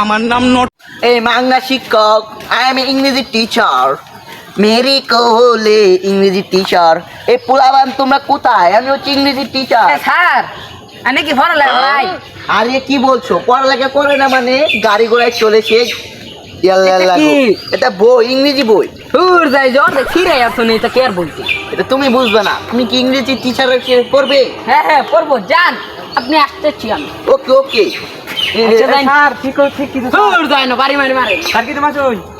আমার নাম নট এই মাংনা শিক্ষক আই এম ইংরেজি টিচার মেরি কোহলে ইংরেজি টিচার এই পোলাবান তোমরা কোথায়? আমি হচ্ছে ইংরেজি টিচার স্যার আমি কি ফটো লাগে ভাই? আরে কি বলছো? পড়ালেখা করে না মানে? গাড়ি ঘোড়ায় চলেছে। এটা বই ইংরেজি বই। হুর যাই জন ছিঁড়ে আসুন এটা কে আর বলছি? এটা তুমি বুঝবে না। তুমি কি ইংরেজি টিচার করবে হ্যাঁ হ্যাঁ পড়ব যান। আপনি আসতেছি আমি। ওকে ওকে। আচ্ছা, বাড়ি কি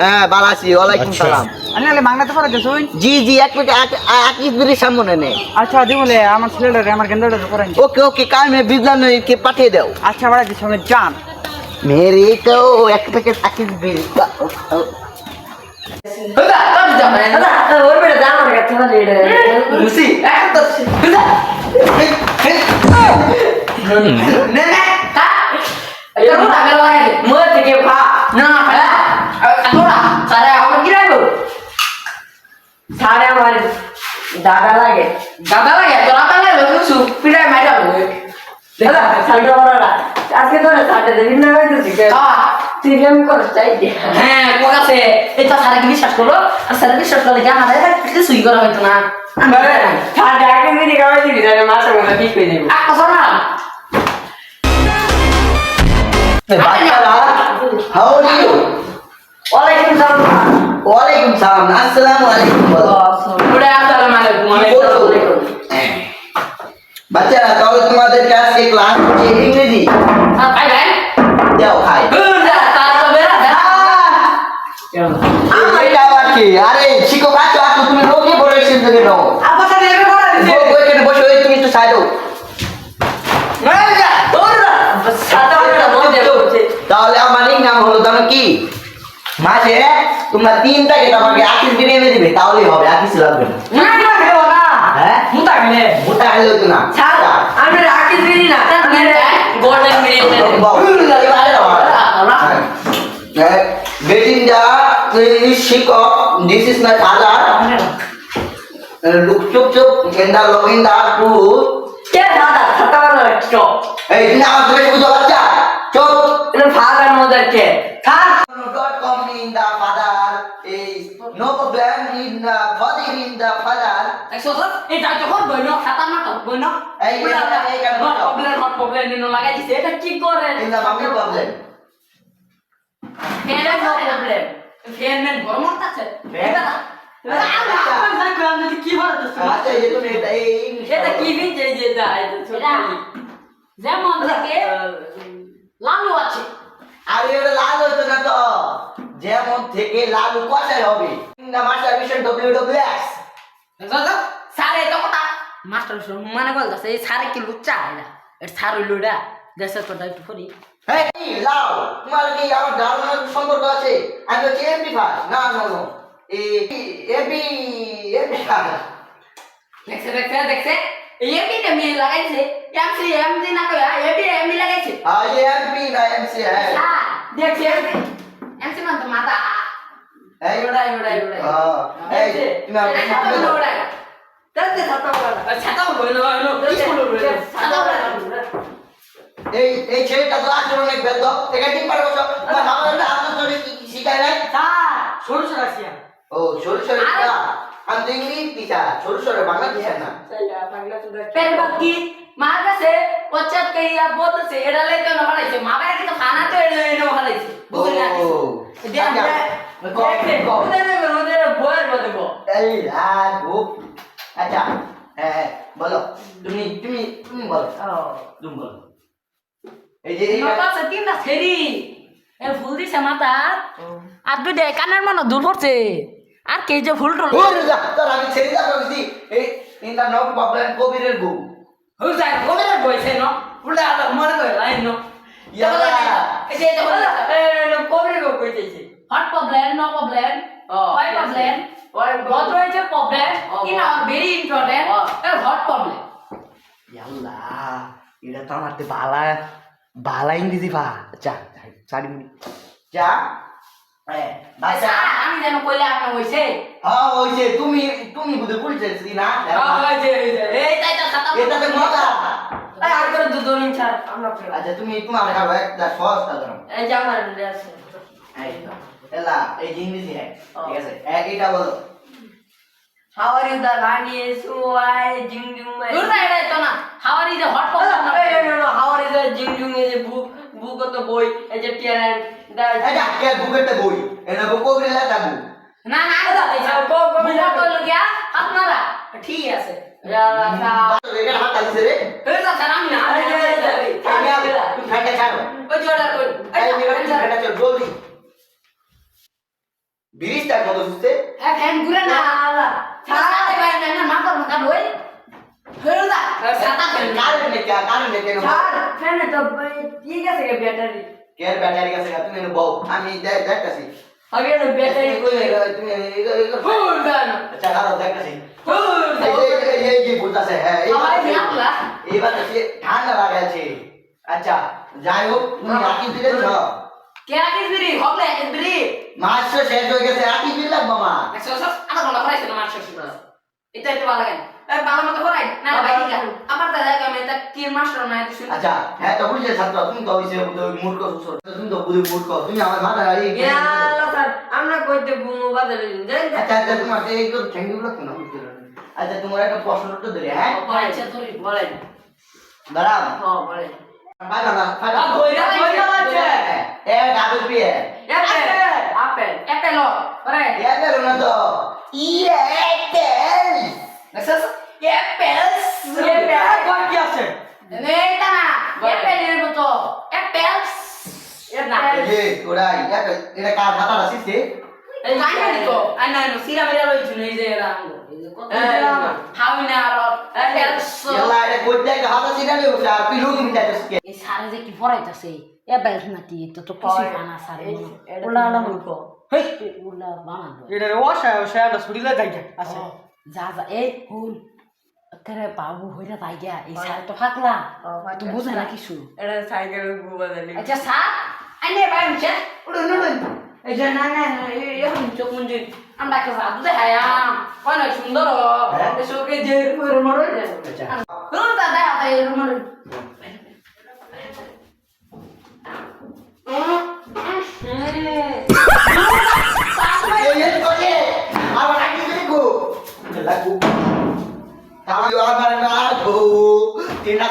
হ্যাঁ জি জি এক মিনিট সামনে নে। আচ্ছা দিবলে আমার ছেলেটারে আমার গেন্দাটা করেন ওকে ওকে কাল মে বিদ্যালয়কে পাঠিয়ে দাও। আচ্ছা বাড়াচ্ছি সঙ্গে যান। মেরে তো এক প্যাকেট আকিস বেড়ে মুসি তো টাকা লাগে মই থেকে ভা না খালা তোরা সারে আমার কি রাখব সারে আমার দাদা লাগে দাদা তোরা তাহলে দাদা সালটা বড়রা আজকে তোরা না তুই গেম কর চাই হ্যাঁ কোন আছে এটা সারা কি বিশ্বাস করো আর সারা বিশ্বাস করলে আমাদের কিছু সুই করা হইতো না সাড়ে আগে দিদি খাওয়াই দিবি তাহলে ঠিক হয়ে যাবে বাচ্চারা হাউ আর ইউ ওয়ালাইকুম সালাম। ওয়ালাইকুম সালাম। আসসালামু আলাইকুম। ওরে আসসালামু আলাইকুম। ওয়ালাইকুম? আলাইকুম। বাচ্চারা তাহলে তোমাদের কাছে ক্লাস হচ্ছে ইংরেজি। হ্যাঁ ভাই ভাই দাও খাই। কি? আরে শিক্ষক আছো তুমি রোগে পড়ে এসেছ কেন? বসে তুমি একটু সাইড হও। না তোরা সাদা ওটা মধ্যে বলছে তাহলে আমার নাম হলো জানো কি? মাসে তোমরা তিনটাকে আমাকে আকিস বিরিয়ানি দিবে তাহলেই হবে আকিস লাগবে না না না খেলো না। হ্যাঁ? মুতা গেলে মোটা হলে হতো না। ছাড় আমি রাখি দিই না গোল্ডেন the is শিক্ষক this is my father look চুপ চুপ the login the to কে দাদা? ছাতা বড় চপ। এই তুমি আমার বুঝো বাচ্চা। চুপ। এটা ফাদার থাক in the father is no problem in the father in the father একশো দশ এটা যখন বইন খাতা না তো বইন। এই, এই, এই, এই, প্রবলেম হট প্রবলেম নিনো লাগাই দিছে এটা কি করে? নো প্রবলেম আছে। এটা আচ্ছা এই তুমি এটা এই এটা কি ভিজে যে যায় যেমন থেকে লালু আছে। আর এটা লাল হতো না তো? যেমন থেকে লাল কষাই হবে। না মাস্টার মিশন ডব্লিউ সারে তো কথা। মাস্টার মিশন মানে বল সারে কি লুচ্চা সার হইল দেশের করি লাও তোমার কি আমার ধারণার সম্পর্ক আছে? আমি হচ্ছে এমপি ফাস না না না। এবি এবি দেখছে দেখছে দেখছে? এবি তে মিল লাগাইছে। এমসি এমজি না কয়া এবি এমবি লাগাইছে। আ এমপি না এমসি হ্যাঁ। দেখছে এমসি মানে তো মাথা। এই ওড়াই ওড়াই ওড়াই হ্যাঁ এই তুমি এটা ছাতা বড় ওড়াই তাতে ছাতা বড় ছাতা বড় না না স্কুল বড় ছাতা বড় এই এই ছেলেটা তো আসলে অনেক বেদ এখানে ঠিক পারব তোমার বাবা না আপনার তোরে কি কি শিখায় নাই? স্যার। সরু সরু আসিয়া ও সরু সরু আমি তো ইংলিশ টিচার সরু সরু বাংলা টিচার না পের বাকি মা কাছে ওচ্চাত কইয়া বলতেছে এটা লেতে না হলাইছে মা বাইরে কিন্তু খানা তো এনে এনে হলাইছে বুঝলি না ও, দেখ আচ্ছা। দেখ ওদের ওদের বয়ের বলতে বল এই আর খুব আচ্ছা হ্যাঁ হ্যাঁ, বলো তুমি তুমি তুমি বলো বলো এই যে নটা তিনটা ছেড়ি এ ফুল দিছে মাথা আর দুই দে কানের মনে দূর পড়ছে। আর কে যে ফুল টল ওরে যা তোর আমি ছেড়ে যাব বুঝি এই ইন দা নো প্রবলেম কবিরের গু হুল যায় কোলে বইছে ন। উল্টা আলো মনে করে লাইন ন। ইয়ালা। এই যে যে হল এ কোবরে গো কইতেছে hot problem no problem why problem what is a problem in our very important a hot problem ইয়াল্লা এটা তো আমার বালা বালা ইংরেজি ভা। যা চারি মিনিট যা হ্যাঁ আমি যেন কইলে আপনি হইছে। হ্যাঁ তুমি তুমি বুঝে বলছিস না এই তাই তা এটাতে মজা। এই আর করে দুধ নিন ছাড় আমরা আচ্ছা তুমি তোমার খাব একটা সহজটা ধরো। এই যে আমার আছে। এই তো। এলা এই যে হ্যাঁ ঠিক আছে। এক এটা বলো। How are you the Rani Suai Jing Jung Mai? দূর না এটা তো না হাওয়ার ইজে hot No, no, no, no. How are you the Jing Jung এই যে বুক বুক কত বই এই যে টিয়ারেন এটা কে বুকেতে বই এনে বউ কোগরে লাগা বউ না না আচ্ছা, আচ্ছা, কো, কো, বুঝা কইল গিয়া আপনারা ঠিক আছে এটা হাত দিছে রে এই তো স্যার আমি না আরে, আরে, আরে, আরে। আমি আর তুমি ফাইটা ছাড়ো ওই জোড়া কই এই মেরে ফাইটা চল জলদি বিরিশটা কত সুস্তে হ্যাঁ ফ্যান ঘুরে না ছাড়া ভাই না না মাথা মাথা ধই হেলো দা সাতা ফ্যান কারণ নে কারণ নে ছাড় ফ্যানে তো ঠিক আছে কে ব্যাটারি কে ব্যাটারি আছে তুমি এনে বউ আমি দেখতাছি আগে না ব্যাটারি কই তুমি ফুল দেন আচ্ছা কারও দেখতাছি ফুল এই যে বলতাছে হ্যাঁ এই এইবার ঠান্ডা লাগাছে আচ্ছা যাই হোক তুমি রাখি দিলে তো কে আগে দিরি হবলে আগে দিরি মাস তো শেষ হয়ে গেছে রাখি দিলে মামা একশো সব আধা ঘণ্টা পড়াইছে না মাস শেষ এটা একটু ভালো লাগে। এই ভালো মতো পড়াই না না ভাই ঠিক আছে। আমার দাদা আমি এটা কি মাস্টার না এত শুনে আচ্ছা হ্যাঁ তো বুঝলে ছাত্র তুমি তো হইছে মূর্খ সুসর তুমি তো বুঝি মূর্খ তুমি আমার মাথা এই ইয়ালা স্যার আমরা কইতে বুমু বাদলে দেন আচ্ছা আচ্ছা তোমার এই তো থ্যাংক ইউ লাগতো না বুঝতে আচ্ছা তোমার একটা প্রশ্ন তো ধরে হ্যাঁ? আচ্ছা ধরি বলেন। দাঁড়াও। হ্যাঁ বলেন। ফাটা না ফাটা আ, বইরা বইরা আছে। A double P A apple apple একটা লো পরে এ গেল না তো ইয়ে তেল দেখছস অ্যাপেলস কি আছে এটা না অ্যাপেলের মতো অ্যাপেলস না এ ওরাই এটা এটা কার খাতা আসিছে এই জানি তো আই না নো সিরা মেরা লইছু এই যে এরা এই আর হাতা আর এই সারে যে কি পড়াইতেছে এ বেল নাতি তো তো কিছু বানা সারে ওলা ওলা হেই। ওলা বানাবো এটা ওয়াশা ওশা এটা ছুটিলে যাই আচ্ছা যা যা এই হুন তেরে বাবু হইরা তাই গিয়া এই সারে তো ফাকলা। তো বুঝে না কিছু? এটা সাইকেল বাদলে আচ্ছা স্যার আইনে ভাই মুছে উড়ুন উড়ুন এই যে না না না এখন চোখ মুঞ্জি। আমরা কে জাদু দেখায়াম কোন সুন্দর। এসোকে যে রুমর আচ্ছা। রুম দাদা তাই রুমর